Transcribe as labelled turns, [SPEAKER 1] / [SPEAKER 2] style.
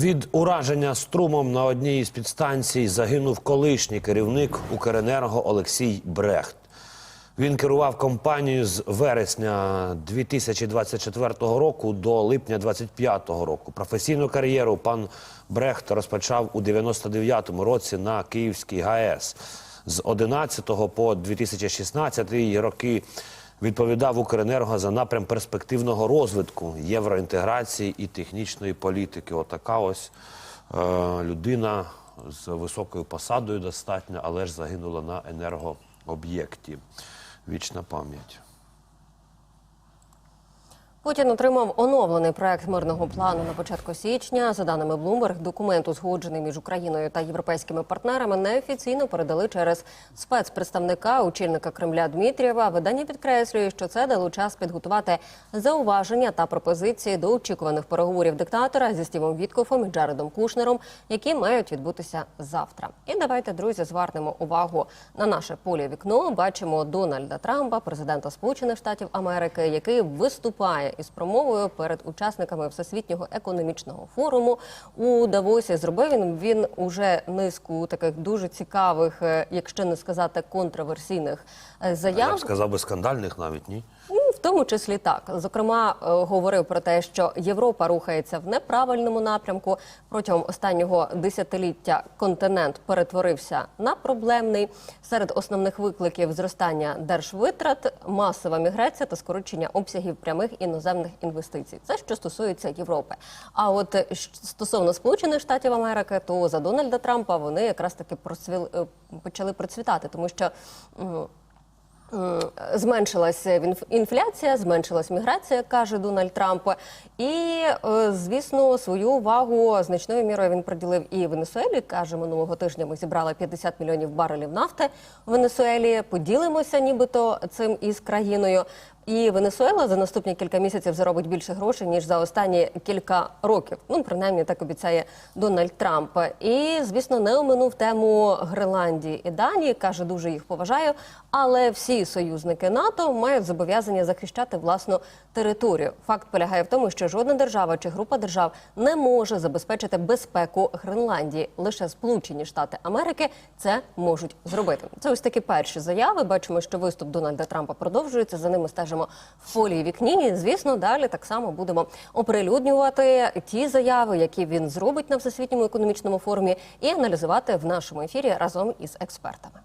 [SPEAKER 1] Від ураження струмом на одній із підстанцій загинув колишній керівник Укренерго Олексій Брехт. Він керував компанією з вересня 2024 року до липня 2025 року. Професійну кар'єру пан Брехт розпочав у 99-му році на Київській ГАЕС. З 11 по 2016 роки відповідав Укренерго за напрям перспективного розвитку, євроінтеграції і технічної політики. Отака ось е, людина з високою посадою достатньо, але ж загинула на енергооб'єкті. Вічна пам'ять.
[SPEAKER 2] Путін отримав оновлений проект мирного плану на початку січня. За даними Bloomberg, документ, узгоджений між Україною та європейськими партнерами, неофіційно передали через спецпредставника очільника Кремля Дмитрієва. Видання підкреслює, що це дало час підготувати зауваження та пропозиції до очікуваних переговорів диктатора зі Стівом Віткофом і Джаредом Кушнером, які мають відбутися завтра. І давайте, друзі, звернемо увагу на наше поле вікно. Бачимо Дональда Трампа, президента Сполучених Штатів Америки, який виступає із промовою перед учасниками всесвітнього економічного форуму у Давосі. Зробив він він уже низку таких дуже цікавих, е, якщо не сказати контроверсійних заяв.
[SPEAKER 1] Я
[SPEAKER 2] заяв.
[SPEAKER 1] б сказав би скандальних навіть ні.
[SPEAKER 2] Тому числі так. Зокрема, е, говорив про те, що Європа рухається в неправильному напрямку. Протягом останнього десятиліття континент перетворився на проблемний. Серед основних викликів зростання держвитрат, масова міграція та скорочення обсягів прямих іноземних інвестицій. Це що стосується Європи. А от е, стосовно Сполучених Штатів Америки, то за Дональда Трампа вони якраз таки процвіл, е, почали процвітати, тому що. Зменшилася інфляція, зменшилась міграція, каже Дональд Трамп. І, е, звісно, свою увагу значною мірою він приділив і Венесуелі. Каже, минулого тижня ми зібрали 50 мільйонів барелів нафти в Венесуелі. Поділимося, нібито цим із країною. І Венесуела за наступні кілька місяців заробить більше грошей ніж за останні кілька років. Ну принаймні так обіцяє Дональд Трамп. І звісно, не оминув тему Гренландії і Данії. каже, дуже їх поважаю. Але всі союзники НАТО мають зобов'язання захищати власну територію. Факт полягає в тому, що жодна держава чи група держав не може забезпечити безпеку Гренландії. Лише Сполучені Штати Америки це можуть зробити. Це ось такі перші заяви. Бачимо, що виступ Дональда Трампа продовжується. За ними стежимо в вікні. І, звісно, далі так само будемо оприлюднювати ті заяви, які він зробить на всесвітньому економічному форумі, і аналізувати в нашому ефірі разом із експертами.